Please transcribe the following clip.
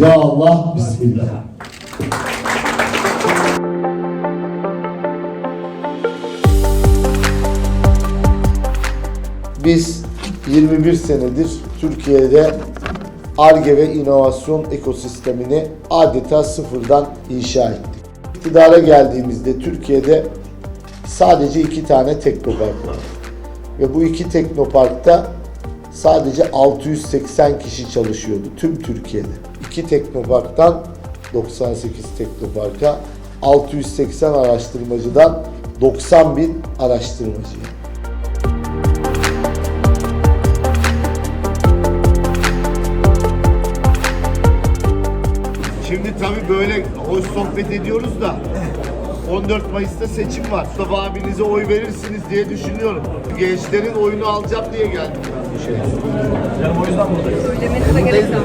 Ya Allah, Bismillah. Biz 21 senedir Türkiye'de ARGE ve inovasyon ekosistemini adeta sıfırdan inşa ettik. İktidara geldiğimizde Türkiye'de sadece iki tane teknopark var. Ve bu iki teknoparkta sadece 680 kişi çalışıyordu tüm Türkiye'de. İki teknoparktan 98 teknoparka 680 araştırmacıdan 90 bin araştırmacıya. Şimdi tabii böyle hoş sohbet ediyoruz da 14 Mayıs'ta seçim var. Mustafa abinize oy verirsiniz diye düşünüyorum. Gençlerin oyunu alacağım diye geldim ben bu şeye. Söylemenize gerek yok.